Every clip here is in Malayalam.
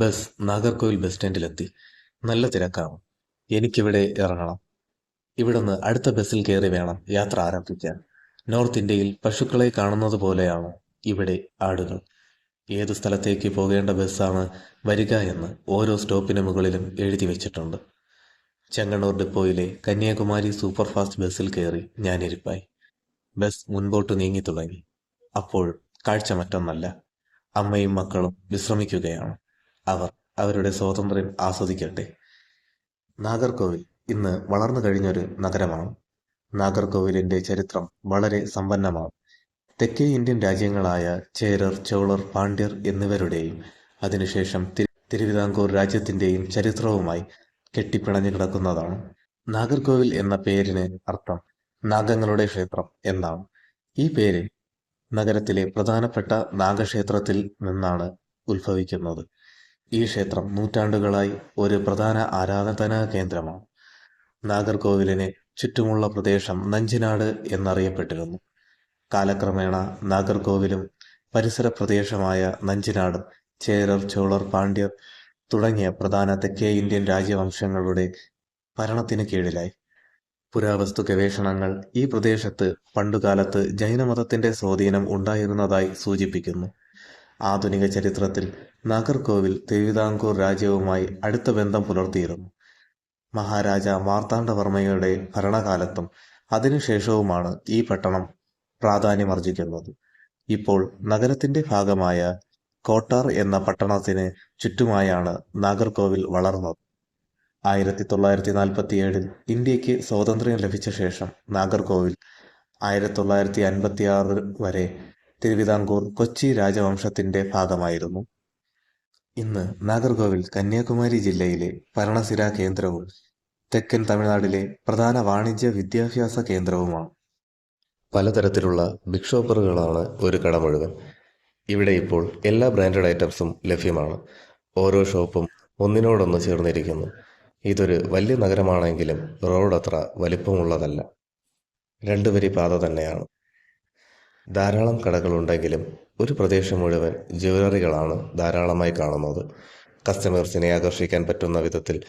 Bus Nagercoil bus സ്റ്റാൻഡിലെത്തി. നല്ല തിരക്കാണ് എനിക്കിവിടെ ഇറങ്ങണം. ഇവിടുന്ന് അടുത്ത ബസ്സിൽ കയറി വേണം യാത്ര ആരംഭിക്കാൻ. നോർത്ത് ഇന്ത്യയിൽ പശുക്കളെ കാണുന്നത് പോലെയാണ് ഇവിടെ ആടുകൾ. ഏത് സ്ഥലത്തേക്ക് പോകേണ്ട ബസ്സാണ് വരിക എന്ന് ഓരോ സ്റ്റോപ്പിന് മുകളിലും എഴുതി വെച്ചിട്ടുണ്ട്. ചെങ്ങണ്ണൂർ ഡിപ്പോയിലെ കന്യാകുമാരി സൂപ്പർഫാസ്റ്റ് ബസ്സിൽ കയറി ഞാനിരിപ്പായി ബസ് മുൻപോട്ട് നീങ്ങി തുടങ്ങി. അപ്പോൾ കാഴ്ച മറ്റൊന്നല്ല. അമ്മയും മക്കളും വിശ്രമിക്കുകയാണ്. അവർ അവരുടെ സ്വാതന്ത്ര്യം ആസ്വദിക്കട്ടെ. നാഗർകോവിൽ ഇന്ന് വളർന്നു കഴിഞ്ഞൊരു നഗരമാണ്. നാഗർകോവിലിന്റെ ചരിത്രം വളരെ സമ്പന്നമാണ്. തെക്കേ ഇന്ത്യൻ രാജ്യങ്ങളായ ചേരർ ചോളർ പാണ്ഡ്യർ എന്നിവരുടെയും അതിനുശേഷം തിരു- തിരുവിതാംകൂർ രാജ്യത്തിന്റെയും ചരിത്രവുമായി കെട്ടിപ്പിണഞ്ഞു കിടക്കുന്നതാണ്. നാഗർകോവിൽ എന്ന പേരിന് അർത്ഥം നാഗങ്ങളുടെ ക്ഷേത്രം എന്നാണ്. ഈ പേര് നഗരത്തിലെ പ്രധാനപ്പെട്ട നാഗക്ഷേത്രത്തിൽ നിന്നാണ് ഉത്ഭവിക്കുന്നത്. ഈ ക്ഷേത്രം നൂറ്റാണ്ടുകളായി ഒരു പ്രധാന ആരാധനാ കേന്ദ്രമാണ്. നാഗർകോവിലിന് ചുറ്റുമുള്ള പ്രദേശം നഞ്ചിനാട് എന്നറിയപ്പെട്ടിരുന്നു. കാലക്രമേണ നാഗർകോവിലും പരിസര പ്രദേശമായ നഞ്ചിനാടും ചേരർ ചോളർ പാണ്ഡ്യർ തുടങ്ങിയ പ്രധാന തെക്കേ ഇന്ത്യൻ രാജ്യവംശങ്ങളുടെ ഭരണത്തിന് കീഴിലായി. പുരാവസ്തു ഗവേഷണങ്ങൾ ഈ പ്രദേശത്ത് പണ്ടുകാലത്ത് ജൈനമതത്തിന്റെ സ്വാധീനം ഉണ്ടായിരുന്നതായി സൂചിപ്പിക്കുന്നു. ആധുനിക ചരിത്രത്തിൽ നാഗർകോവിൽ തിരുവിതാംകൂർ രാജ്യവുമായി അടുത്ത ബന്ധം പുലർത്തിയിരുന്നു. മഹാരാജ മാർത്താണ്ഡവർമ്മയുടെ ഭരണകാലത്തും അതിനുശേഷവുമാണ് ഈ പട്ടണം പ്രാധാന്യമർജിക്കുന്നത്. ഇപ്പോൾ നഗരത്തിന്റെ ഭാഗമായ കോട്ടാർ എന്ന പട്ടണത്തിന് ചുറ്റുമായാണ് നാഗർകോവിൽ വളർന്നത്. ആയിരത്തി തൊള്ളായിരത്തി നാൽപ്പത്തി ഏഴിൽ ഇന്ത്യയ്ക്ക് സ്വാതന്ത്ര്യം ലഭിച്ച ശേഷം നാഗർകോവിൽ ആയിരത്തി തൊള്ളായിരത്തി അൻപത്തി ആറ് വരെ തിരുവിതാംകൂർ കൊച്ചി രാജവംശത്തിന്റെ ഭാഗമായിരുന്നു. ഇന്ന് നാഗർകോവിൽ കന്യാകുമാരി ജില്ലയിലെ ഭരണസിരാ കേന്ദ്രവും തെക്കൻ തമിഴ്നാട്ടിലെ പ്രധാന വാണിജ്യ വിദ്യാഭ്യാസ കേന്ദ്രവുമാണ്. പലതരത്തിലുള്ള ബിഗ് ഷോപ്പറുകളാണ് ഒരു കട മുഴുവൻ. ഇവിടെ ഇപ്പോൾ എല്ലാ ബ്രാൻഡഡ് ഐറ്റംസും ലഭ്യമാണ്. ഓരോ ഷോപ്പും ഒന്നിനോടൊന്ന് ചേർന്നിരിക്കുന്നു. ഇതൊരു വലിയ നഗരമാണെങ്കിലും റോഡ് അത്ര വലിപ്പമുള്ളതല്ല. രണ്ടുപേരി പാത തന്നെയാണ്. ധാരാളം കടകളുണ്ടെങ്കിലും ഒരു പ്രദേശം മുഴുവൻ ജ്വല്ലറികളാണ് ധാരാളമായി കാണുന്നത്. കസ്റ്റമേഴ്സിനെ ആകർഷിക്കാൻ പറ്റുന്ന വിധത്തിൽ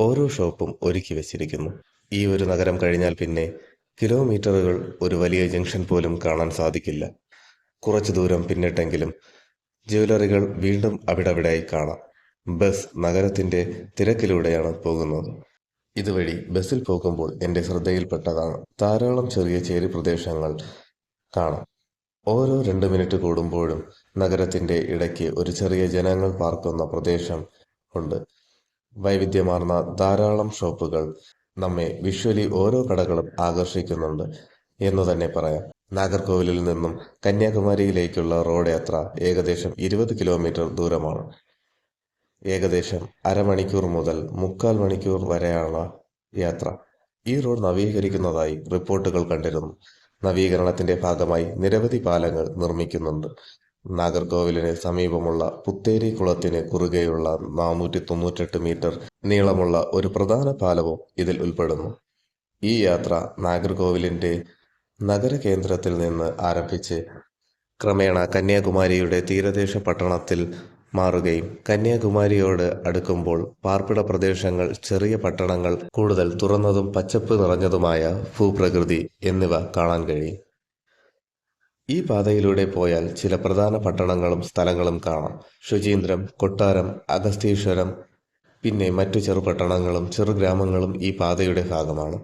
ഓരോ ഷോപ്പും ഒരുക്കി വെച്ചിരിക്കുന്നു. ഈ ഒരു നഗരം കഴിഞ്ഞാൽ പിന്നെ കിലോമീറ്ററുകൾ ഒരു വലിയ ജംഗ്ഷൻ പോലും കാണാൻ സാധിക്കില്ല. കുറച്ചു ദൂരം പിന്നിട്ടെങ്കിലും ജ്വല്ലറികൾ വീണ്ടും അവിടെവിടെയായി കാണാം. ബസ് നഗരത്തിന്റെ തിരക്കിലൂടെയാണ് പോകുന്നത്. ഇതുവഴി ബസ്സിൽ പോകുമ്പോൾ എന്റെ ശ്രദ്ധയിൽപ്പെട്ടതാണ്. ധാരാളം ചെറിയ ചേരി പ്രദേശങ്ങൾ കാണാം. ഓരോ രണ്ട് മിനിറ്റ് കൂടുമ്പോഴും നഗരത്തിന്റെ ഇടയ്ക്ക് ഒരു ചെറിയ ജനങ്ങൾ പാർക്കുന്ന പ്രദേശം ഉണ്ട്. വൈവിധ്യമാർന്ന ധാരാളം ഷോപ്പുകൾ നമ്മെ വിഷ്വലി ഓരോ കടകളും ആകർഷിക്കുന്നുണ്ട് എന്ന് തന്നെ പറയാം. നാഗർകോവിലിൽ നിന്നും കന്യാകുമാരിയിലേക്കുള്ള റോഡ് യാത്ര ഏകദേശം ഇരുപത് കിലോമീറ്റർ ദൂരമാണ്. ഏകദേശം അരമണിക്കൂർ മുതൽ മുക്കാൽ മണിക്കൂർ വരെയാണ് യാത്ര. ഈ റോഡ് നവീകരിക്കുന്നതായി റിപ്പോർട്ടുകൾ കണ്ടിരുന്നു. നവീകരണത്തിന്റെ ഭാഗമായി നിരവധി പാലങ്ങൾ നിർമ്മിക്കുന്നുണ്ട്. നാഗർകോവിലിന് സമീപമുള്ള പുത്തേരി കുളത്തിന് കുറുകെയുള്ള നാനൂറ്റി തൊണ്ണൂറ്റെട്ട് മീറ്റർ നീളമുള്ള ഒരു പ്രധാന പാലവും ഇതിൽ ഉൾപ്പെടുന്നു. ഈ യാത്ര നാഗർകോവിലിന്റെ നഗരകേന്ദ്രത്തിൽ നിന്ന് ആരംഭിച്ച് ക്രമേണ കന്യാകുമാരിയുടെ തീരദേശ പട്ടണത്തിൽ മാറുകയും കന്യാകുമാരിയോട് അടുക്കുമ്പോൾ പാർപ്പിട പ്രദേശങ്ങൾ ചെറിയ പട്ടണങ്ങൾ കൂടുതൽ തുറന്നതും പച്ചപ്പ് നിറഞ്ഞതുമായ ഭൂപ്രകൃതി എന്നിവ കാണാൻ കഴിയും. ഈ പാതയിലൂടെ പോയാൽ ചില പ്രധാന പട്ടണങ്ങളും സ്ഥലങ്ങളും കാണാം. ശുചീന്ദ്രം കൊട്ടാരം അഗസ്തീശ്വരം പിന്നെ മറ്റു ചെറുപട്ടണങ്ങളും ചെറുഗ്രാമങ്ങളും ഈ പാതയുടെ ഭാഗമാണ്.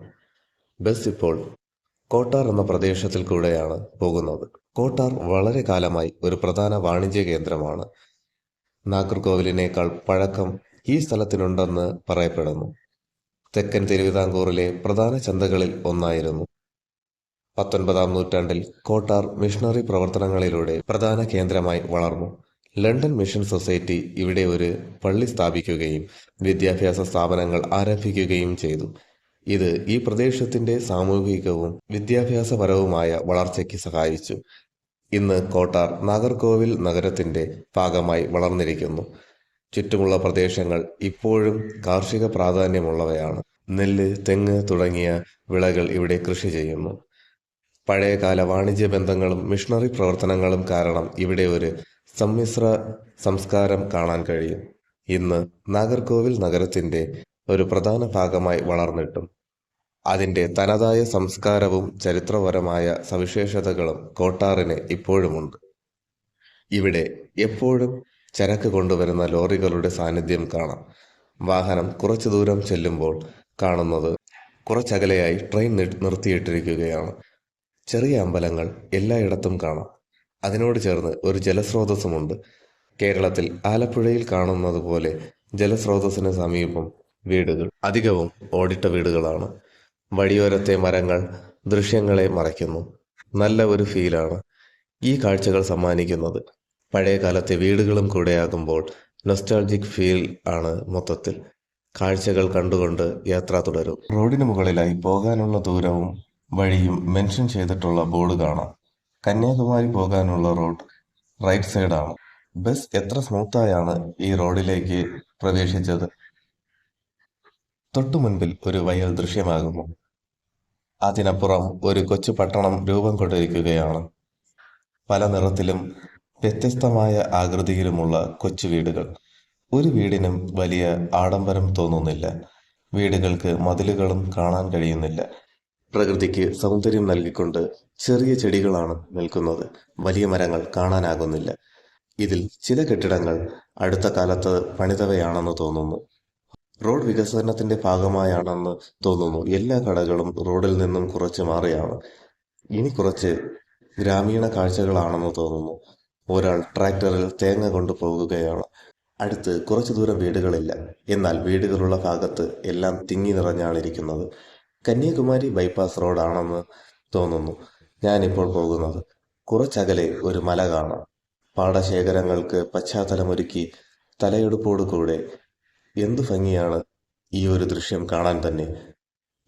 ബസ് ഇപ്പോൾ കോട്ടാർ എന്ന പ്രദേശത്തിൽ കൂടെയാണ് പോകുന്നത്. കോട്ടാർ വളരെ കാലമായി ഒരു പ്രധാന വാണിജ്യ കേന്ദ്രമാണ്. നാഗർകോവിലിനേക്കാൾ പഴക്കം ഈ സ്ഥലത്തിനുണ്ടെന്ന് പറയപ്പെടുന്നു. തെക്കൻ തിരുവിതാംകൂറിലെ പ്രധാന ചന്തകളിൽ ഒന്നായിരുന്നു. പത്തൊൻപതാം നൂറ്റാണ്ടിൽ കോട്ടാർ മിഷണറി പ്രവർത്തനങ്ങളിലൂടെ പ്രധാന കേന്ദ്രമായി വളർന്നു. ലണ്ടൻ മിഷൻ സൊസൈറ്റി ഇവിടെ ഒരു പള്ളി സ്ഥാപിക്കുകയും വിദ്യാഭ്യാസ സ്ഥാപനങ്ങൾ ആരംഭിക്കുകയും ചെയ്തു. ഇത് ഈ പ്രദേശത്തിന്റെ സാമൂഹികവും വിദ്യാഭ്യാസപരവുമായ വളർച്ചയ്ക്ക് സഹായിച്ചു. ഇന്ന് കോട്ടാർ നാഗർകോവിൽ നഗരത്തിന്റെ ഭാഗമായി വളർന്നിരിക്കുന്നു. ചുറ്റുമുള്ള പ്രദേശങ്ങൾ ഇപ്പോഴും കാർഷിക പ്രാധാന്യമുള്ളവയാണ്. നെല്ല് തെങ്ങ് തുടങ്ങിയ വിളകൾ ഇവിടെ കൃഷി ചെയ്യുന്നു. പഴയകാല വാണിജ്യ ബന്ധങ്ങളും മിഷണറി പ്രവർത്തനങ്ങളും കാരണം ഇവിടെ ഒരു സമ്മിശ്ര സംസ്കാരം കാണാൻ കഴിയും. ഇന്ന് നാഗർകോവിൽ നഗരത്തിന്റെ ഒരു പ്രധാന ഭാഗമായി വളർന്നിട്ടും അതിന്റെ തനതായ സംസ്കാരവും ചരിത്രപരമായ സവിശേഷതകളും കോട്ടാറിന് ഇപ്പോഴുമുണ്ട്. ഇവിടെ എപ്പോഴും ചരക്ക് കൊണ്ടുവരുന്ന ലോറികളുടെ സാന്നിധ്യം കാണാം. വാഹനം കുറച്ചു ദൂരം ചെല്ലുമ്പോൾ കാണുന്നത് കുറച്ചകലെയായി ട്രെയിൻ നിർത്തിയിട്ടിരിക്കുകയാണ്. ചെറിയ അമ്പലങ്ങൾ എല്ലായിടത്തും കാണാം. അതിനോട് ചേർന്ന് ഒരു ജലസ്രോതസ്സുമുണ്ട്. കേരളത്തിൽ ആലപ്പുഴയിൽ കാണുന്നത് പോലെ ജലസ്രോതസ്സിന് സമീപം വീടുകൾ അധികവും ഓടിട്ട വീടുകളാണ്. വഴിയോരത്തെ മരങ്ങൾ ദൃശ്യങ്ങളെ മറയ്ക്കുന്നു. നല്ല ഒരു ഫീലാണ് ഈ കാഴ്ചകൾ സമ്മാനിക്കുന്നത്. പഴയ കാലത്തെ വീടുകളും കൂടെയാകുമ്പോൾ നൊസ്റ്റാൾജിക് ഫീൽ ആണ് മൊത്തത്തിൽ. കാഴ്ചകൾ കണ്ടുകൊണ്ട് യാത്ര തുടരും. റോഡിന് മുകളിലായി പോകാനുള്ള ദൂരവും വഴിയും മെൻഷൻ ചെയ്തിട്ടുള്ള ബോർഡ് കാണാം. കന്യാകുമാരി പോകാനുള്ള റോഡ് റൈറ്റ് സൈഡാണ് ബസ് എത്ര സ്മൂത്തായാണ് ഈ റോഡിലേക്ക് പ്രവേശിച്ചത്? തൊട്ടു മുൻപിൽ ഒരു വയൽ ദൃശ്യമാകുന്നു. അതിനപ്പുറം ഒരു കൊച്ചു പട്ടണം രൂപം കൊണ്ടിരിക്കുകയാണ്. പല നിറത്തിലും വ്യത്യസ്തമായ ആകൃതിയിലുമുള്ള കൊച്ചു വീടുകൾ. ഒരു വീടിനും വലിയ ആഡംബരം തോന്നുന്നില്ല. വീടുകൾക്ക് മതിലുകളും കാണാൻ കഴിയുന്നില്ല. പ്രകൃതിക്ക് സൗന്ദര്യം നൽകിക്കൊണ്ട് ചെറിയ ചെടികളാണ് നിൽക്കുന്നത്. വലിയ മരങ്ങൾ കാണാനാകുന്നില്ല. ഇതിൽ ചില കെട്ടിടങ്ങൾ അടുത്ത കാലത്ത് പണിതവയാണെന്ന് തോന്നുന്നു. റോഡ് വികസനത്തിന്റെ ഭാഗമായാണെന്ന് തോന്നുന്നു. എല്ലാ കടകളും റോഡിൽ നിന്നും കുറച്ച് മാറിയാണ്. ഇനി കുറച്ച് ഗ്രാമീണ കാഴ്ചകളാണെന്ന് തോന്നുന്നു. ഒരാൾ ട്രാക്ടറിൽ തേങ്ങ കൊണ്ടുപോകുകയാണ് അടുത്ത് കുറച്ചു ദൂരം വീടുകളില്ല. എന്നാൽ വീടുകളുള്ള ഭാഗത്ത് എല്ലാം തിങ്ങി നിറഞ്ഞാണ് ഇരിക്കുന്നത് കന്യാകുമാരി ബൈപ്പാസ് റോഡാണെന്ന് തോന്നുന്നു. ഞാനിപ്പോൾ പോകുന്നത്. കുറച്ചകലെ ഒരു മല കാണാം. പാടശേഖരങ്ങൾക്ക് പശ്ചാത്തലമൊരുക്കി തലയെടുപ്പോടു കൂടെ എന്തു ഭംഗിയാണ് ഈ ഒരു ദൃശ്യം കാണാൻ തന്നെ?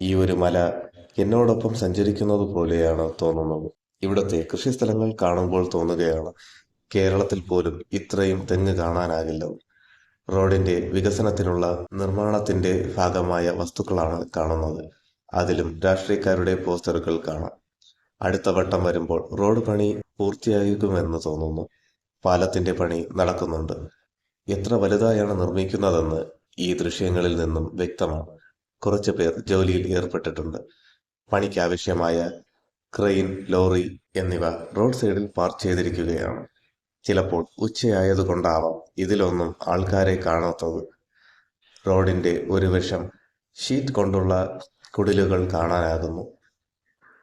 ഈ ഒരു മല എന്നോടൊപ്പം സഞ്ചരിക്കുന്നത് പോലെയാണ് തോന്നുന്നത്. ഇവിടുത്തെ കൃഷിസ്ഥലങ്ങൾ കാണുമ്പോൾ തോന്നുകയാണ് കേരളത്തിൽ പോലും ഇത്രയും തെങ്ങ് കാണാനാകില്ല. റോഡിന്റെ വികസനത്തിനുള്ള നിർമ്മാണത്തിന്റെ ഭാഗമായ വസ്തുക്കളാണ് കാണുന്നത്. അതിലും രാഷ്ട്രീയക്കാരുടെ പോസ്റ്ററുകൾ കാണാം. അടുത്ത വട്ടം വരുമ്പോൾ റോഡ് പണി പൂർത്തിയാകുമെന്ന് തോന്നുന്നു. പാലത്തിന്റെ പണി നടക്കുന്നുണ്ട്. എത്ര വലുതായാണ് നിർമ്മിക്കുന്നതെന്ന് ഈ ദൃശ്യങ്ങളിൽ നിന്നും വ്യക്തമാണ്. കുറച്ചു പേർ ജോലിയിൽ ഏർപ്പെട്ടിട്ടുണ്ട്. പണിക്കാവശ്യമായ ക്രെയിൻ ലോറി എന്നിവ റോഡ് സൈഡിൽ പാർക്ക് ചെയ്തിരിക്കുകയാണ്. ചിലപ്പോൾ ഉച്ചയായതുകൊണ്ടാവാം ഇതിലൊന്നും ആൾക്കാരെ കാണാത്തത്. റോഡിന്റെ ഒരു വശം ഷീറ്റ് കൊണ്ടുള്ള കുടിലുകൾ കാണാനാകുന്നു.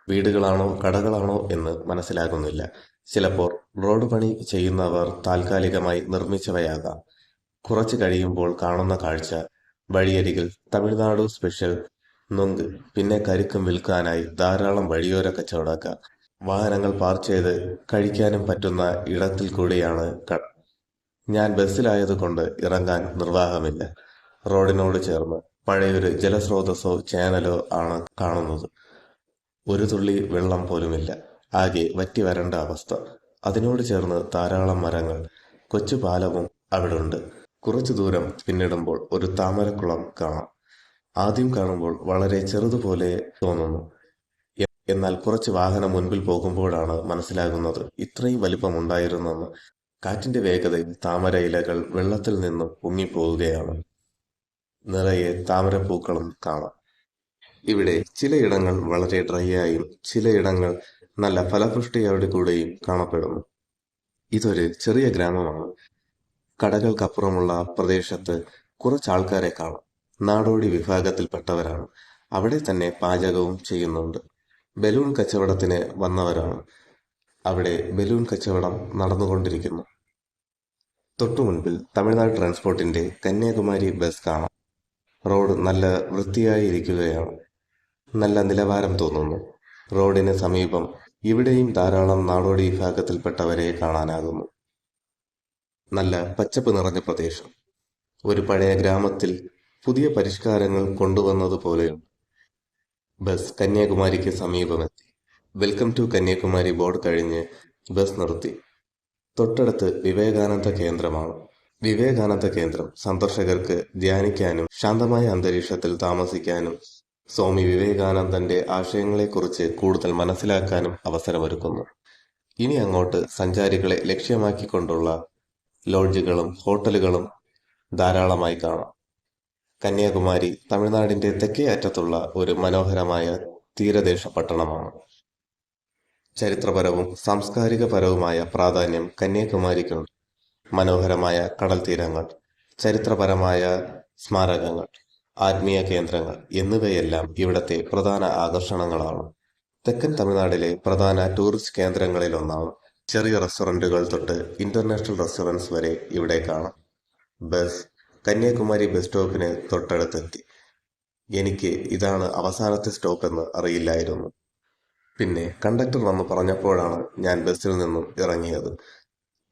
വീടുകളാണോ കടകളാണോ എന്ന് മനസ്സിലാകുന്നില്ല. ചിലപ്പോൾ റോഡ് പണി ചെയ്യുന്നവർ താൽക്കാലികമായി നിർമ്മിച്ചവയാകാം. കുറച്ച് കഴിയുമ്പോൾ കാണുന്ന കാഴ്ച വഴിയരികിൽ തമിഴ്നാടു സ്പെഷ്യൽ നൊങ്ക്. പിന്നെ കരിക്കും വിൽക്കാനായി ധാരാളം വഴിയോര കച്ചവടക്കാർ. വാഹനങ്ങൾ പാർക്ക് ചെയ്ത് കഴിക്കാനും പറ്റുന്ന ഇടത്തിൽ കൂടിയാണ് കട ഞാൻ ബസ്സിലായതുകൊണ്ട് ഇറങ്ങാൻ നിർവാഹമില്ല. റോഡിനോട് ചേർന്ന് പഴയൊരു ജലസ്രോതസ്സോ ചാനലോ ആണ് കാണുന്നത്. ഒരു തുള്ളി വെള്ളം പോലുമില്ല. ആകെ വറ്റി വരണ്ട അവസ്ഥ. അതിനോട് ചേർന്ന് ധാരാളം മരങ്ങൾ കൊച്ചു പാലവും അവിടുണ്ട്. കുറച്ചു ദൂരം പിന്നിടുമ്പോൾ ഒരു താമരക്കുളം കാണാം. ആദ്യം കാണുമ്പോൾ വളരെ ചെറുതുപോലെ തോന്നുന്നു. എന്നാൽ കുറച്ച് വാഹനം മുൻപിൽ പോകുമ്പോഴാണ് മനസ്സിലാകുന്നത് ഇത്രയും വലിപ്പമുണ്ടായിരുന്നെന്ന്. കാറ്റിന്റെ വേഗതയിൽ താമര ഇലകൾ വെള്ളത്തിൽ നിന്നും പൊങ്ങിപ്പോവുകയാണ്. നിറയെ താമരപ്പൂക്കളും കാണാം. ഇവിടെ ചിലയിടങ്ങൾ വളരെ ഡ്രൈ ആയും ചിലയിടങ്ങൾ നല്ല ഫലപുഷ്ടിയോടെ കൂടെയും കാണപ്പെടുന്നു. ഇതൊരു ചെറിയ ഗ്രാമമാണ്. കടകൾക്കപ്പുറമുള്ള പ്രദേശത്ത് കുറച്ച് ആൾക്കാരെ കാണാം. നാടോടി വിഭാഗത്തിൽപ്പെട്ടവരാണ്. അവിടെ തന്നെ പാചകവും ചെയ്യുന്നുണ്ട്. ബലൂൺ കച്ചവടത്തിന് വന്നവരാണ്. അവിടെ ബലൂൺ കച്ചവടം നടന്നുകൊണ്ടിരിക്കുന്നു. തൊട്ടു മുൻപിൽ തമിഴ്നാട് ട്രാൻസ്പോർട്ടിന്റെ കന്യാകുമാരി ബസ് കാണാം. റോഡ് നല്ല വൃത്തിയായി ഇരിക്കുകയാണ് നല്ല നിലവാരം തോന്നുന്നു. റോഡിന് സമീപം ഇവിടെയും ധാരാളം നാടോടി വിഭാഗത്തിൽപ്പെട്ടവരെ കാണാനാകുന്നു. നല്ല പച്ചപ്പ് നിറഞ്ഞ പ്രദേശം. ഒരു പഴയ ഗ്രാമത്തിൽ പുതിയ പരിഷ്കാരങ്ങൾ കൊണ്ടുവന്നതുപോലെയുണ്ട് ബസ് കന്യാകുമാരിക്ക് സമീപമെത്തി. വെൽക്കം ടു കന്യാകുമാരി ബോർഡ് കഴിഞ്ഞ് ബസ് നിർത്തി. തൊട്ടടുത്ത് വിവേകാനന്ദ കേന്ദ്രമാണ്. വിവേകാനന്ദ കേന്ദ്രം സന്ദർശകർക്ക് ധ്യാനിക്കാനും ശാന്തമായ അന്തരീക്ഷത്തിൽ താമസിക്കാനും സ്വാമി വിവേകാനന്ദന്റെ ആശയങ്ങളെക്കുറിച്ച് കൂടുതൽ മനസ്സിലാക്കാനും അവസരമൊരുക്കുന്നു. ഇനി അങ്ങോട്ട് സഞ്ചാരികളെ ലക്ഷ്യമാക്കിക്കൊണ്ടുള്ള ലോഡ്ജുകളും ഹോട്ടലുകളും ധാരാളമായി കാണാം. കന്യാകുമാരി തമിഴ്നാടിന്റെ തെക്കേ അറ്റത്തുള്ള ഒരു മനോഹരമായ തീരദേശ പട്ടണമാണ്. ചരിത്രപരവും സാംസ്കാരികപരവുമായ പ്രാധാന്യം കന്യാകുമാരിക്കുണ്ട്. മനോഹരമായ കടൽ തീരങ്ങൾ ചരിത്രപരമായ സ്മാരകങ്ങൾ ആത്മീയ കേന്ദ്രങ്ങൾ എന്നിവയെല്ലാം ഇവിടത്തെ പ്രധാന ആകർഷണങ്ങളാണ്. തെക്കൻ തമിഴ്നാട്ടിലെ പ്രധാന ടൂറിസ്റ്റ് കേന്ദ്രങ്ങളിലൊന്നാണ് ചെറിയ റെസ്റ്റോറന്റുകൾ തൊട്ട് ഇന്റർനാഷണൽ റെസ്റ്റോറന്റ്സ് വരെ ഇവിടെ കാണാം. ബസ് കന്യാകുമാരി ബസ് സ്റ്റോപ്പിന് തൊട്ടടുത്തെത്തി. എനിക്ക് ഇതാണ് അവസാനത്തെ സ്റ്റോപ്പ് എന്ന് അറിയില്ലായിരുന്നു. പിന്നെ കണ്ടക്ടർ വന്ന് പറഞ്ഞപ്പോഴാണ് ഞാൻ ബസ്സിൽ നിന്നും ഇറങ്ങിയത്.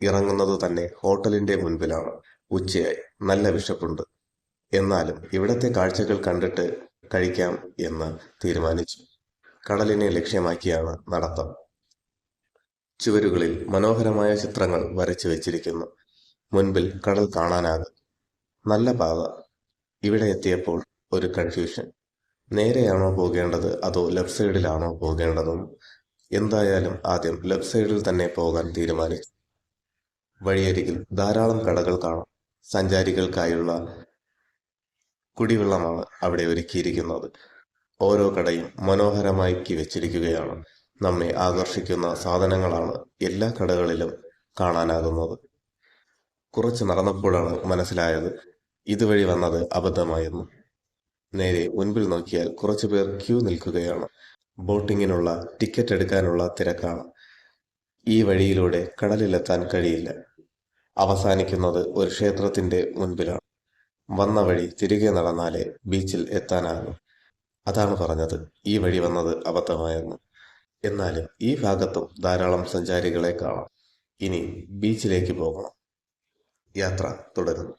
ഇറങ്ങുന്നത് തന്നെ ഹോട്ടലിന്റെ മുൻപിലാണ്. ഉച്ചയായി. നല്ല വിശപ്പുണ്ട്. എന്നാലും ഇവിടത്തെ കാഴ്ചകൾ കണ്ടിട്ട് കഴിക്കാം എന്ന് തീരുമാനിച്ചു. കടലിനെ ലക്ഷ്യമാക്കിയാണ് നടത്തം. ചുവരുകളിൽ മനോഹരമായ ചിത്രങ്ങൾ വരച്ചു വെച്ചിരിക്കുന്നു. മുൻപിൽ കടൽ കാണാനാകും. നല്ല പാത. ഇവിടെ എത്തിയപ്പോൾ ഒരു കൺഫ്യൂഷൻ നേരെയാണോ പോകേണ്ടത്? അതോ ലെഫ്റ്റ് സൈഡിലാണോ പോകേണ്ടതും? എന്തായാലും ആദ്യം ലെഫ്റ്റ് സൈഡിൽ തന്നെ പോകാൻ തീരുമാനിച്ചു. വഴിയരികിൽ ധാരാളം കടകൾ കാണാം. സഞ്ചാരികൾക്കായുള്ള കുടിവെള്ളമാണ് അവിടെ ഒരുക്കിയിരിക്കുന്നത്. ഓരോ കടയും മനോഹരമാക്കി വെച്ചിരിക്കുകയാണ്. നമ്മെ ആകർഷിക്കുന്ന സാധനങ്ങളാണ് എല്ലാ കടകളിലും കാണാനാകുന്നത്. കുറച്ച് നടന്നപ്പോഴാണ് മനസ്സിലായത് ഇതുവഴി വന്നത് അബദ്ധമായിരുന്നു നേരെ മുൻപിൽ നോക്കിയാൽ കുറച്ചു പേർ ക്യൂ നിൽക്കുകയാണ്. ബോട്ടിങ്ങിനുള്ള ടിക്കറ്റ് എടുക്കാനുള്ള തിരക്കാണ്. ഈ വഴിയിലൂടെ കടലിലെത്താൻ കഴിയില്ല. അവസാനിക്കുന്നത് ഒരു ക്ഷേത്രത്തിന്റെ മുൻപിലാണ്. വന്ന വഴി തിരികെ നടന്നാലേ ബീച്ചിൽ എത്താനാകും. അതാണ് പറഞ്ഞത്. ഈ വഴി വന്നത് അബദ്ധമായെന്ന്. എന്നാലും ഈ ഭാഗത്തും ധാരാളം സഞ്ചാരികളെ കാണാം. ഇനി ബീച്ചിലേക്ക് പോകണം. യാത്ര തുടരുന്നു.